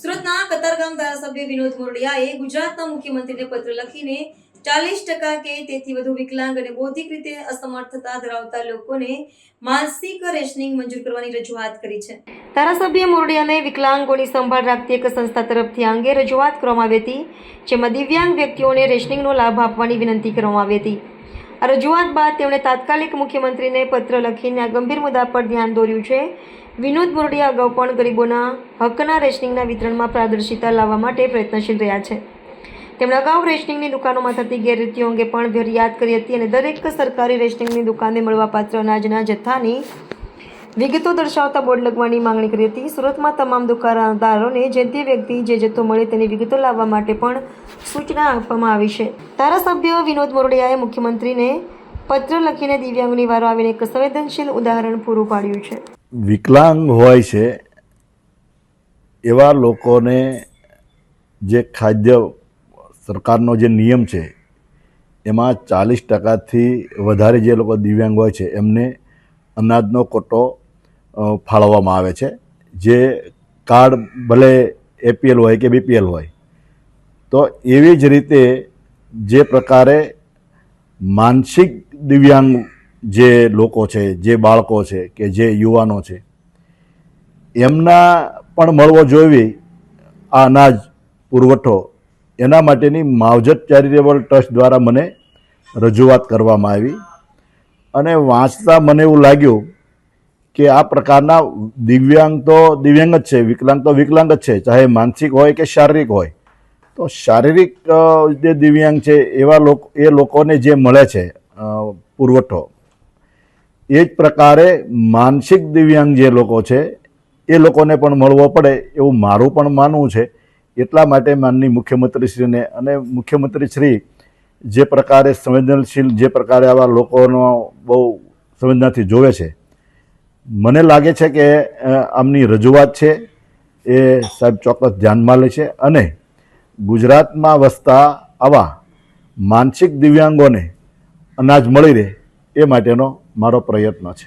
સુરતના કતારગામ ધારાસભ્ય વિનોદ મોરડિયાએ ગુજરાતના મુખ્યમંત્રીને પત્ર લખીને ચાલીસ ટકા કે તેથી વધુ વિકલાંગ અને બૌદ્ધિક રીતે અસમર્થતા ધરાવતા લોકોને માનસિક રેશનિંગ મંજૂર કરવાની રજૂઆત કરી છે. ધારાસભ્ય મોરડિયાને વિકલાંગોની સંભાળ રાખતી એક સંસ્થા તરફથી આ અંગે રજૂઆત કરવામાં આવી હતી, જેમાં દિવ્યાંગ વ્યક્તિઓને રેશનિંગનો લાભ આપવાની વિનંતી કરવામાં આવી હતી. આ રજૂઆત બાદ તેમણે તાત્કાલિક મુખ્યમંત્રીને પત્ર લખીને આ ગંભીર મુદ્દા પર ધ્યાન દોર્યું છે. વિનોદ બોરડિયા અગાઉ પણ ગરીબોના હકના રેશનિંગના વિતરણમાં પારદર્શિતા લાવવા માટે પ્રયત્નશીલ રહ્યા છે. તેમણે અગાઉ રેશનિંગની દુકાનોમાં થતી ગેરરીતિઓ અંગે પણ ફરિયાદ કરી હતી અને દરેક સરકારી રેશનિંગની દુકાને મળવાપાત્ર અનાજના જથ્થાની વિગતો દર્શાવતા બોર્ડ લગવાની માંગણી કરી હતી. સુરતમાં તમામ દુકાનદારોને જે તે વ્યક્તિ જે જથ્થો મળે તેની વિગતો લાવવા માટે પણ સૂચના આપવામાં આવી છે. ધારાસભ્ય વિનોદ મોરડિયાએ મુખ્યમંત્રીને પત્ર લખીને દિવ્યાંગની વારો આવીને એક સંવેદનશીલ ઉદાહરણ પૂરું પાડ્યું છે. વિકલાંગ હોય છે એવા લોકોને જે ખાદ્ય સરકારનો જે નિયમ છે, એમાં ચાલીસ ટકાથી વધારે જે લોકો દિવ્યાંગ હોય છે, એમને અનાજનો કોટો ફાળવવામાં આવે છે. જે કાર્ડ ભલે એપીએલ હોય કે બીપીએલ હોય. તો એવી જ રીતે જે પ્રકારે માનસિક દિવ્યાંગ જે લોકો છે, જે બાળકો છે કે જે યુવાનો છે, એમના પણ મળવો જોઈએ આ અનાજ પુરવઠો. એના માટેની માવજત ચેરિટેબલ ટ્રસ્ટ દ્વારા મને રજૂઆત કરવામાં આવી. અને વાંચતા મને એવું લાગ્યું કે આ પ્રકારના દિવ્યાંગ તો દિવ્યાંગ જ છે, વિકલાંગ તો વિકલાંગ જ છે, ચાહે માનસિક હોય કે શારીરિક હોય. તો શારીરિક જે દિવ્યાંગ છે, એવા લોકો, એ લોકોને જે મળે છે પુરવઠો, એ જ પ્રકારે માનસિક દિવ્યાંગ જે લોકો છે, એ લોકોને પણ મળવો પડે એવું મારું પણ માનવું છે. એટલા માટે માનની મુખ્યમંત્રીશ્રીને અને મુખ્યમંત્રીશ્રી જે પ્રકારે સંવેદનશીલ, જે પ્રકારે આવા લોકોનો બહુ સંવેદનાથી જોવે છે મને લાગે છે કે આમની રજૂઆત છે, એ સાહેબ ચોક્કસ ધ્યાનમાં લે છે અને ગુજરાતમાં વસતા આવા માનસિક દિવ્યાંગોને અનાજ મળી રહે એ માટેનો મારો પ્રયત્ન છે.